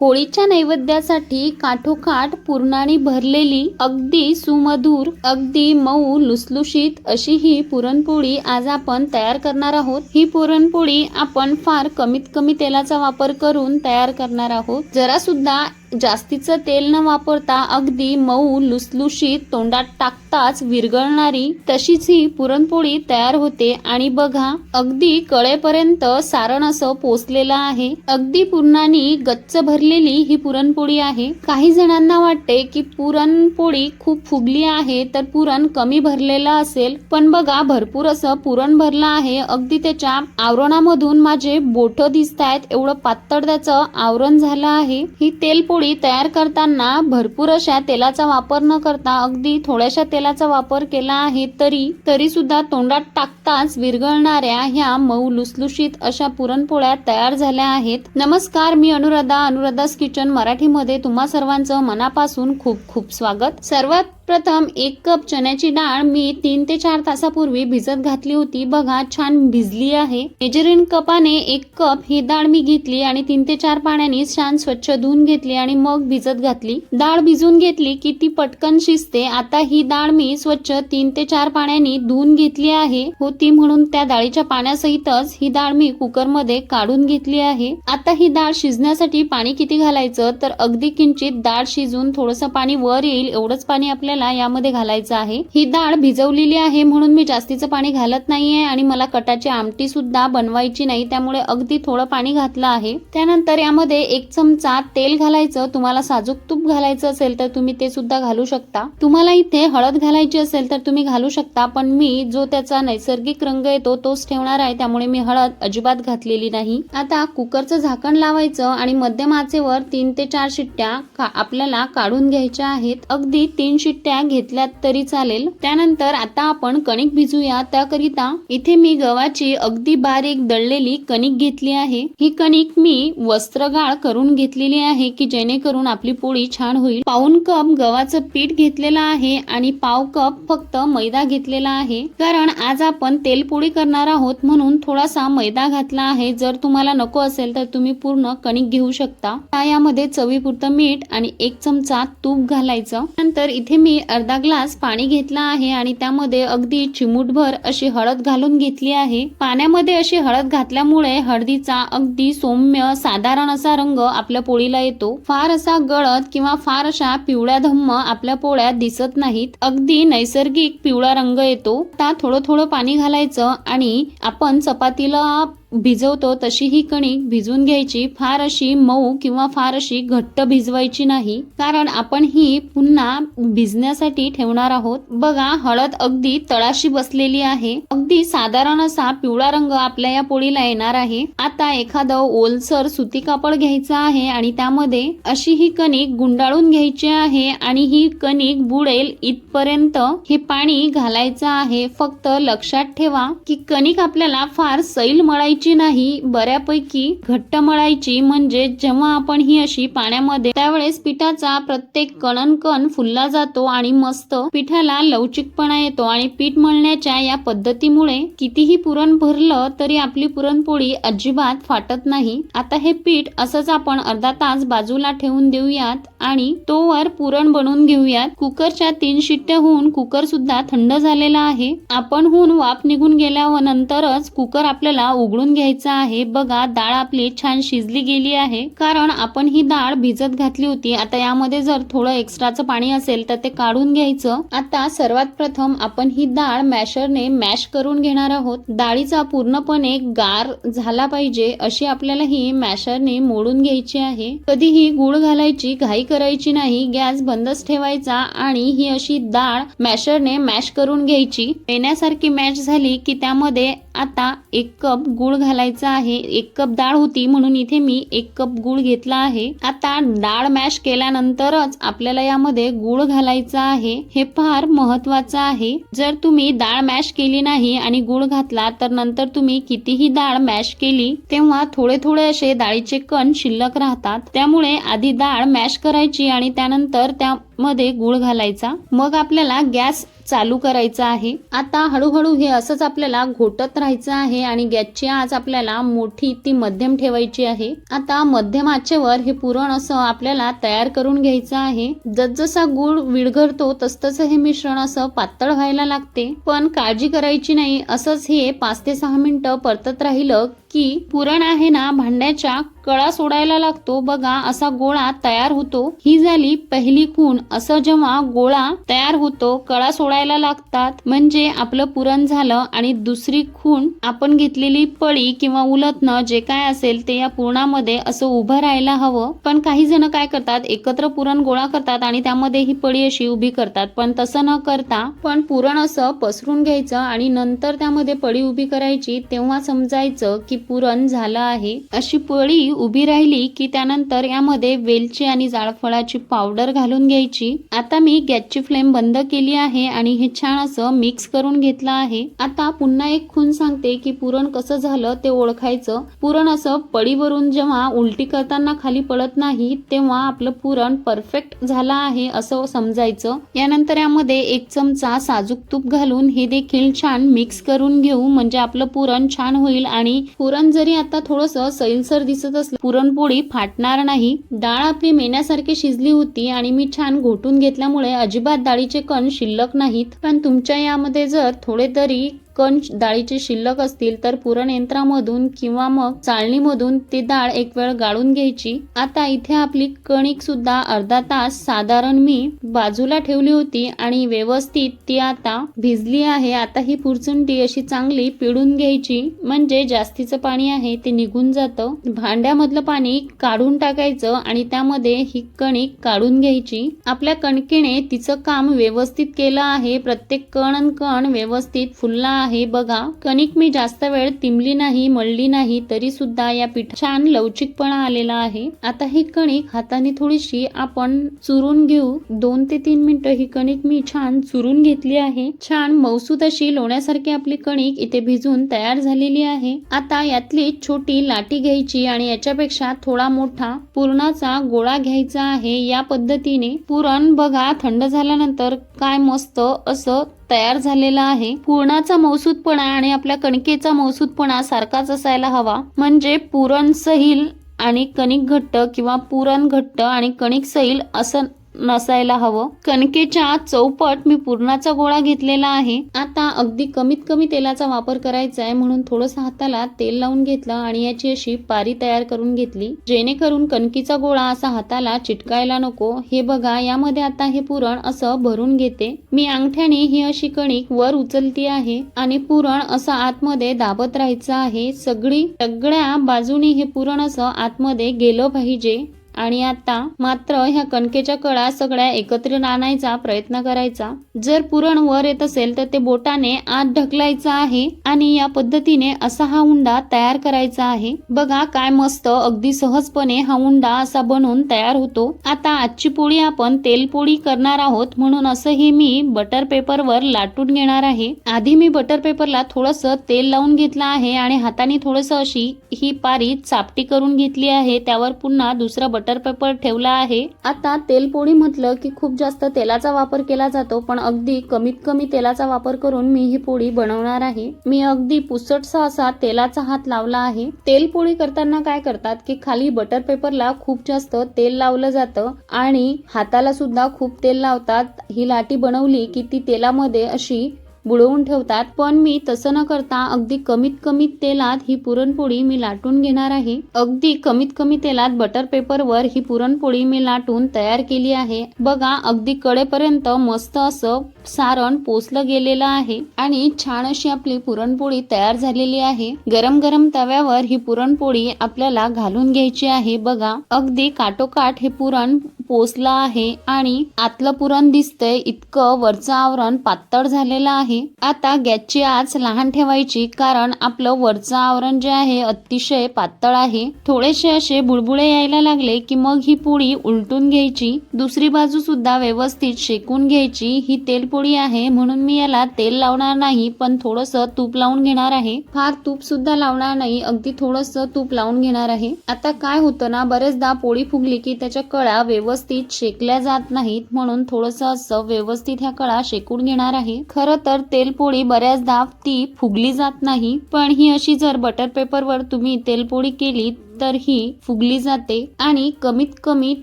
होळीच्या नैवेद्यासाठी काठोकाठ पुरणाने भरलेली अगदी सुमधुर अगदी मऊ लुसलुशीत अशी ही पुरणपोळी आज आपण तयार करणार आहोत. ही पुरणपोळी आपण फार कमीत कमी तेलाचा वापर करून तयार करणार आहोत. जरा सुद्धा जास्तीचं तेल न वापरता अगदी मऊ लुसलुशीत तोंडात टाकताच विरघळणारी तशीच ही पुरणपोळी तयार होते. आणि बघा अगदी कळेपर्यंत सारण असं पोचलेलं आहे. अगदी पुरणानी गच्च भरलेली ही पुरणपोळी आहे. काही जणांना वाटते की पुरणपोळी खूप फुगली आहे तर पुरण कमी भरलेलं असेल. पण बघा भरपूर असं पुरण भरलं आहे. अगदी त्याच्या आवरणामधून माझे बोट दिसत आहेत एवढं पातळ त्याचं आवरण झालं आहे. ही तेलपोळी तयार करताना भरपूर अशा तेलाचा वापर न करता अगदी थोड्याशा तेलाचा वापर केला आहे तरी तरी सुद्धा तोंडात टाकताच विरघळणाऱ्या ह्या मऊ लुसलुशीत अशा पुरणपोळ्या तयार झाल्या आहेत. नमस्कार मी अनुराधा. अनुराधास किचन मराठीमध्ये तुम्हा सर्वांचं मनापासून खूप खूप स्वागत. सर्वात प्रथम एक कप चण्याची डाळ मी तीन ते चार तासापूर्वी भिजत घातली होती. बघा छान भिजली आहे. मेजरिंग कपाने एक कप ही डाळ मी घेतली आणि तीन ते चार पाण्याने छान स्वच्छ धुवून घेतली आणि मग भिजत घातली. डाळ भिजून घेतली की ती पटकन शिजते. आता ही डाळ मी स्वच्छ तीन ते चार पाण्याने धुवून घेतली आहे. होती म्हणून त्या डाळीच्या पाण्यासहितच ही डाळ मी कुकरमध्ये काढून घेतली आहे. आता ही डाळ शिजण्यासाठी पाणी किती घालायचं? तर अगदी किंचित डाळ शिजून थोडंसं पाणी वर येईल. एवढंच पाणी आपल्याला यामध्ये घालायचं आहे. ही डाळ भिजवलेली आहे म्हणून मी जास्तीचं पाणी घालत नाहीये आणि मला कटाची आमटी सुद्धा बनवायची नाही त्यामुळे अगदी थोडं पाणी घातलं आहे. त्यानंतर यामध्ये एक चमचा तेल घालायचं तुम्हाला साजूक तूप घालायचं असेल तर तुम्ही ते सुद्धा घालू शकता. तुम्हाला इथे हळद घालायची असेल तर तुम्ही घालू शकता पण मी जो त्याचा नैसर्गिक रंग येतो तोच ठेवणार आहे त्यामुळे मी हळद अजिबात घातलेली नाही. आता कुकरचं झाकण लावायचं आणि मध्यम आचेवर तीन ते चार शिट्ट्या आपल्याला काढून घ्यायच्या आहेत. अगदी तीन शिट्ट्या घेतल्यात तरी चालेल. त्यानंतर आता आपण कणिक भिजूया. त्याकरिता इथे मी गव्हाची अगदी बारीक दळलेली कणिक घेतली आहे. ही कणिक मी वस्त्रगाळ करून घेतलेली आहे की जेणेकरून आपली पोळी छान होईल. पाऊन कप गव्हाचं पीठ घेतलेलं आहे आणि पाव कप फक्त मैदा घेतलेला आहे. कारण आज आपण तेलपोळी करणार आहोत म्हणून थोडासा मैदा घातला आहे. जर तुम्हाला नको असेल तर तुम्ही पूर्ण कणिक घेऊ शकता. यामध्ये चवीपुरतं मीठ आणि एक चमचा तूप घालायचं. नंतर इथे मी मी अर्धा ग्लास पाणी घेतला आहे आणि त्यामध्ये अगदी चिमूटभर अशी हळद घालून घेतली आहे. पाण्यामध्ये अशी हळद घातल्यामुळे हळदीचा अगदी सौम्य साधारण असा रंग आपल्या पोळीला येतो. फार असा गळत किंवा फार अशा पिवळ्या धम्म आपल्या पोळ्यात दिसत नाहीत. अगदी नैसर्गिक पिवळा रंग येतो. आता थोडं थोडं पाणी घालायचं आणि आपण चपातीला भिजवतो तशी ही कणिक भिजवून घ्यायची. फार अशी मऊ किंवा फार अशी घट्ट भिजवायची नाही. कारण आपण ही पुन्हा भिजण्यासाठी ठेवणार आहोत. बघा हळद अगदी तळाशी बसलेली आहे. अगदी साधारण असा पिवळा रंग आपल्या या पोळीला येणार आहे. आता एखादं ओलसर सुती कापड घ्यायचं आहे आणि त्यामध्ये अशी ही कणिक गुंडाळून घ्यायची आहे आणि ही कणिक बुडेल इथपर्यंत हे पाणी घालायचं आहे. फक्त लक्षात ठेवा की कणिक आपल्याला फार सैल मळायची मळायची नाही बऱ्यापैकी घट्ट मळायची म्हणजे जेव्हा आपण ही अशी पाण्यामध्ये त्यावेळेस पिठाचा प्रत्येक कणनकण फुलला जातो आणि मस्त पिठाला लवचिकपणा येतो आणि पीठ मळण्याच्या या पद्धतीमुळे कितीही पुरण भरलं तरी आपली पुरणपोळी अजिबात फाटत नाही. आता हे पीठ असंच आपण अर्धा तास बाजूला ठेवून देऊयात आणि तोवर पुरण बनवून घेऊयात. कुकरच्या तीन शिट्ट्या होऊन कुकर सुद्धा थंड झालेला आहे. आपण होऊन वाफ निघून गेल्यावर नंतरच कुकर आपल्याला उघडून घ्यायचा आहे. बघा डाळ आपली छान शिजली गेली आहे. कारण आपण ही डाळ भिजत घातली होती. आता यामध्ये जर थोडं एक्स्ट्राचं पाणी असेल तर ते काढून घ्यायचं. आता सर्वात प्रथम आपण ही डाळ मॅशरने मॅश करून घेणार आहोत. डाळीचा पूर्णपणे गार झाला पाहिजे अशी आपल्याला ही मॅशरने मोडून घ्यायची आहे. कधीही गुळ घालायची घाई करायची नाही. गॅस बंदच ठेवायचा आणि ही अशी डाळ मॅशरने मॅश करून घ्यायची. पेण्यासारखी मॅश झाली की त्यामध्ये आता एक कप गुळ घालायचं आहे. एक कप डाळ होती म्हणून इथे मी एक कप गुळ घेतला आहे. आता डाळ मॅश केल्यानंतरच आपल्याला यामध्ये गुळ घालायचा आहे. हे फार महत्वाचं आहे. जर तुम्ही डाळ मॅश केली नाही आणि गुळ घातला तर नंतर तुम्ही कितीही डाळ मॅश केली तेव्हा थोडे थोडे असे डाळीचे कण शिल्लक राहतात. त्यामुळे आधी डाळ मॅश करायची आणि त्यानंतर त्यामध्ये गुळ घालायचा. मग आपल्याला गॅस चालू करायचं आहे. आता हळूहळू हे असंच आपल्याला घोटत राहायचं आहे आणि गॅसची आज आपल्याला मोठी ती मध्यम ठेवायची आहे. आता मध्यम आचेवर हे पुरण असं आपल्याला तयार करून घ्यायचं आहे. जसजसा गुळ विरघळतो तसतसं हे मिश्रण असं पातळ व्हायला लागते. पण काळजी करायची नाही असंच हे पाच ते सहा मिनिटं परतत राहिलं की पुरण आहे ना भांड्याच्या कळा सोडायला लागतो. बघा असा गोळा तयार होतो. ही झाली पहिली खूण. असं जेव्हा गोळा तयार होतो कळा सोडायला लागतात. म्हणजे आपलं पुरण झालं आणि दुसरी खूण आपण घेतलेली पळी किंवा उलटणं जे काय असेल ते या पुरणामध्ये असं उभं राहायला हवं. पण काही जण काय करतात एकत्र पुरण गोळा करतात आणि त्यामध्ये ही पळी अशी उभी करतात. पण तसं न करता पण पुरण असं पसरून घ्यायचं आणि नंतर त्यामध्ये पळी उभी करायची तेव्हा समजायचं की पुरण झालं आहे. अशी पळी उभी राहिली की त्यानंतर यामध्ये वेलची आणि जाळफळाची पावडर घालून घ्यायची. आता मी गॅसची फ्लेम बंद केली आहे आणि हे छान असं मिक्स करून घेतलं आहे. आता पुन्हा एक खून सांगते की पुरण कसं झालं ते ओळखायचं. पुरण असं पडीवरून जेव्हा उलटी करताना खाली पडत नाही तेव्हा आपलं पुरण परफेक्ट झालं आहे असं समजायचं. यानंतर यामध्ये एक चमचा साजूक तूप घालून हे देखील छान मिक्स करून घेऊ. म्हणजे आपलं पुरण छान होईल आणि पुरण पुरण जरी आता थोडस सैलसर दिसत असलं पुरणपोळी फाटणार नाही. डाळ आपली मेण्यासारखी शिजली होती आणि मी छान घोटून घेतल्यामुळे अजिबात डाळीचे कण शिल्लक नाहीत. पण तुमच्या यामध्ये जर थोडे तरी कण डाळीचे शिल्लक असतील तर पुरण यंत्रामधून किंवा मग चाळणीमधून ती डाळ एक वेळ गाळून घ्यायची. आता इथे आपली कणिक सुद्धा अर्धा तास साधारण मी बाजूला ठेवली होती आणि व्यवस्थित ती आता भिजली आहे. आता ही पुरचुंडी अशी चांगली पिळून घ्यायची. म्हणजे जास्तीचं पाणी आहे ते निघून जातं. भांड्यामधलं पाणी काढून टाकायचं आणि त्यामध्ये ही कणिक काढून घ्यायची. आपल्या कणकेने तिचं काम व्यवस्थित केलं आहे. प्रत्येक कण कण व्यवस्थित फुलला आहे. बघा. कणिक मी जास्त वेळ तिमली नाही मळली नाही तरी सुद्धा या पीठ छान लवचिकपणा आलेला आहे. आता ही कणिक हाताने थोडीशी आपण चुरून घेऊ. दोन ते तीन मिनिटं ही कणिक मी छान चुरून घेतली आहे. छान मौसूद अशी लोण्यासारखी आपली कणिक इथे भिजून तयार झालेली आहे. आता यातली छोटी लाटी घ्यायची आणि याच्यापेक्षा थोडा मोठा पुरणाचा गोळा घ्यायचा आहे. या पद्धतीने पुरण बघा थंड झाल्यानंतर काय मस्त असं तयार झालेला आहे. पुरणाचा मौसूदपणा आणि आपल्या कणकेचा मौसूदपणा सारखाच असायला हवा. म्हणजे पुरण सैल आणि कणिक घट्ट किंवा पुरण घट्ट आणि कणिक सैल असं नसायला हवं. कणकेच्या चौपट मी पुरणाचा गोळा घेतलेला आहे. आता अगदी कमीत कमी तेलाचा वापर करायचा आहे म्हणून थोडस हाताला तेल लावून घेतलं आणि याची अशी पारी तयार करून घेतली. जेणेकरून कणकीचा गोळा असा हाताला चिटकायला नको. हे बघा यामध्ये आता हे पुरण असं भरून घेते. मी अंगठ्याने ही अशी कणिक वर उचलती आहे आणि पुरण असं आतमध्ये दाबत राहायचं आहे. सगळी सगळ्या बाजूनी हे पुरण असं आतमध्ये गेलं पाहिजे. आणि आता मात्र ह्या कणकेच्या कळा सगळ्या एकत्रित आणायचा प्रयत्न करायचा. जर पुरण वर येत असेल तर ते बोटाने आत ढकलायचं आहे आणि या पद्धतीने असा हा हुंडा तयार करायचा आहे. बघा काय मस्त अगदी सहजपणे हा हुंडा असा बनवून तयार होतो. आता आजची पोळी आपण तेल पोळी करणार आहोत म्हणून असं हे मी बटर पेपरवर लाटून घेणार आहे. आधी मी बटर पेपरला थोडस तेल लावून घेतलं आहे आणि हाताने थोडस अशी ही पारी चापटी करून घेतली आहे. त्यावर पुन्हा दुसरा बटर पेपर ठेवला आहे. आता तेलपोळी म्हटलं की खूप जास्त तेलाचा वापर केला जातो पण अगदी कमीत कमी तेलाचा वापर करून मी ही पोळी बनवणार आहे. मी अगदी पुसटसा असा तेलाचा हात लावला आहे. तेलपोळी करताना काय करतात की खाली बटर पेपरला खूप जास्त तेल लावलं जातं आणि हाताला सुद्धा खूप तेल लावतात. ही लाटी बनवली की ती तेलामध्ये अशी बुडवून ठेवतात पण मी तसं न करता अगदी कमीत कमी तेलात ही पुरणपोळी मी लाटून घेणार आहे. अगदी कमीत कमी तेलात बटर पेपरवर ही पुरणपोळी मी लाटून तयार केली आहे. बघा अगदी कडेपर्यंत मस्त असं सारण पोचलं गेलेलं आहे आणि छान अशी आपली पुरणपोळी तयार झालेली आहे. गरम गरम तव्यावर ही पुरणपोळी आपल्याला घालून घ्यायची आहे. बघा अगदी काटोकाट हे पुरण पोचला आहे आणि आतलं पुरण दिसतंय इतकं वरचं आवरण पातळ झालेलं आहे. आता गॅसची आच लहान ठेवायची कारण आपलं वरचं आवरण जे आहे अतिशय पातळ आहे. थोडेसे असे बुळबुळे यायला लागले की मग ही पोळी उलटून घ्यायची. दुसरी बाजू सुद्धा व्यवस्थित शेकून घ्यायची. ही तेलपोळी आहे म्हणून मी याला तेल लावणार नाही पण थोडस तूप लावून घेणार आहे. फार तूप सुद्धा लावणार नाही अगदी थोडस तूप लावून घेणार आहे. आता काय होतं ना बरेचदा पोळी फुगली की त्याच्या कळा व्यवस्थित व्यवस्थित शेकल्या जात नाहीत म्हणून थोडंसं असं व्यवस्थित ह्या कळा शेकून घेणार आहे. खरं तर तेलपोळी बऱ्याचदा ती फुगली जात नाही पण ही अशी जर बटर पेपरवर तुम्ही तेलपोळी केली तर ही फुगली जाते आणि कमीत कमी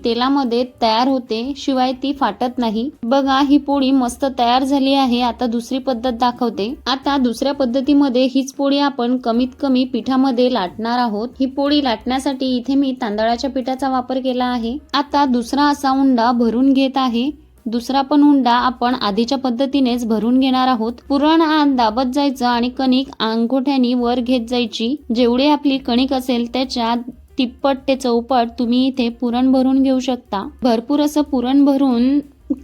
तेलामध्ये तयार होते शिवाय ती फाटत नाही. बघा ही पोळी मस्त तयार झाली आहे. आता दुसरी पद्धत दाखवते. आता दुसऱ्या पद्धतीमध्ये हीच पोळी आपण कमीत कमी पिठामध्ये लाटणार आहोत. ही पोळी लाटण्यासाठी इथे मी तांदळाच्या पिठाचा वापर केला आहे. आता दुसरा असा उंडा भरून घेत आहे. दुसरा पण हुंडा आपण आधीच्या पद्धतीनेच भरून घेणार आहोत. पुरण आत दाबत जायचं आणि कणिक अंगोठ्यानी वर घेत जायची. जेवढी आपली कणिक असेल त्याच्या तिप्पट ते चौपट तुम्ही इथे पुरण भरून घेऊ शकता. भरपूर असं पुरण भरून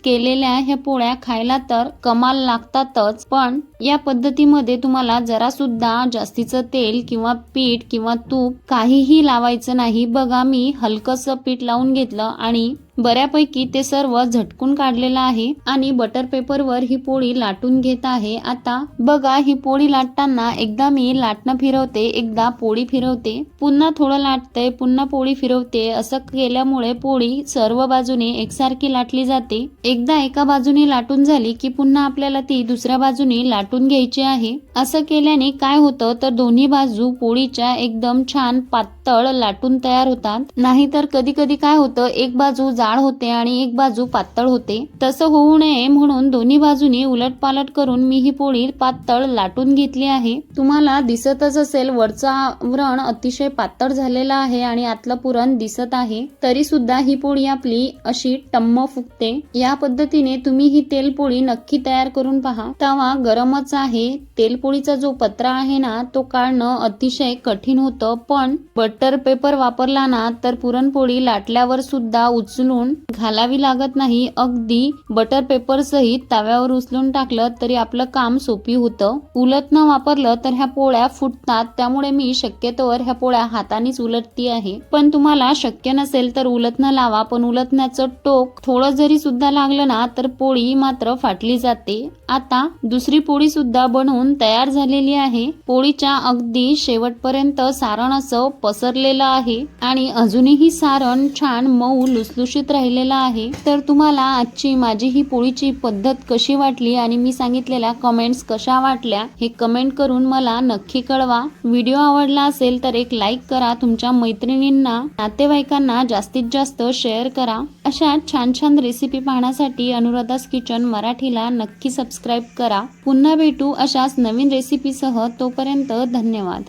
केलेल्या ह्या पोळ्या खायला तर कमाल लागतातच पण या पद्धतीमध्ये तुम्हाला जरा सुद्धा जास्तीचं तेल किंवा पीठ किंवा तूप काहीही लावायचं नाही. बघा मी हलकंसं पीठ लावून घेतलं आणि बऱ्यापैकी ते सर्व झटकून काढलेलं आहे आणि बटर पेपरवर ही पोळी लाटून घेत आहे. आता बघा ही पोळी लाटताना एकदा मी लाटणं फिरवते एकदा पोळी फिरवते. पुन्हा थोडं लाटते पुन्हा पोळी फिरवते. असं केल्यामुळे पोळी सर्व बाजूने एकसारखी लाटली जाते. एकदा एका बाजूने लाटून झाली की पुन्हा आपल्याला ती दुसऱ्या बाजूने लाटून घ्यायची आहे. असं केल्याने काय होतं तर दोन्ही बाजू पोळीच्या एकदम छान पातळ लाटून तयार होतात. नाहीतर कधी कधी काय होतं एक बाजू जाड होते आणि एक बाजू पातळ होते. तसं होऊ नये म्हणून दोन्ही बाजूनी उलट पालट करून मी ही पोळी पातळ लाटून घेतली आहे. तुम्हाला दिसतच असेल वरचं आवरण अतिशय पातळ झालेलं आहे आणि आतलं पुरण दिसत आहे. तरी सुद्धा ही पोळी आपली अशी टम्म फुगते. या पद्धतीने तुम्ही ही तेल पोळी नक्की तयार करून पहा. तवा गरमच आहे. तेलपोळीचा जो पत्रा आहे ना तो काढणं अतिशय कठीण होतं. पण बटर पेपर वापरला ना तर पुरणपोळी लाटल्यावर सुद्धा उचलून घालावी लागत नाही. अगदी बटर पेपर सहित तव्यावर उचलून टाकलं तरी आपलं काम सोपी होतं. उलट न वापरलं तर ह्या पोळ्या फुटतात. त्यामुळे मी शक्यतोवर ह्या पोळ्या हातानेच उलटती आहे. पण तुम्हाला शक्य नसेल तर उलटणं लावा. पण उलटण्याचं टोक थोडं जरी सुद्धा लागलं ना तर पोळी मात्र फाटली जाते. आता दुसरी पोळी पोळी सुद्धा बनवून तयार झालेली आहे. पोळीच्या अगदी शेवटपर्यंत सारण असं पसरलेलं आहे आणि अजूनही सारण छान मऊ लुसलुशीत राहिलेलं आहे. तर तुम्हाला आजची माझी ही पोळीची पद्धत कशी वाटली आणि मी सांगितलेल्या कमेंट्स कशा वाटल्या हे कमेंट करून मला नक्की कळवा. व्हिडिओ आवडला असेल तर एक लाईक करा. तुमच्या मैत्रिणींना नातेवाईकांना जास्तीत जास्त शेअर करा. अशा छान छान रेसिपी पाहण्यासाठी अनुराधास किचन मराठीला नक्की सबस्क्राईब करा. पुन्हा भेटू अशाच नवीन रेसिपीसह तोपर्यंत धन्यवाद.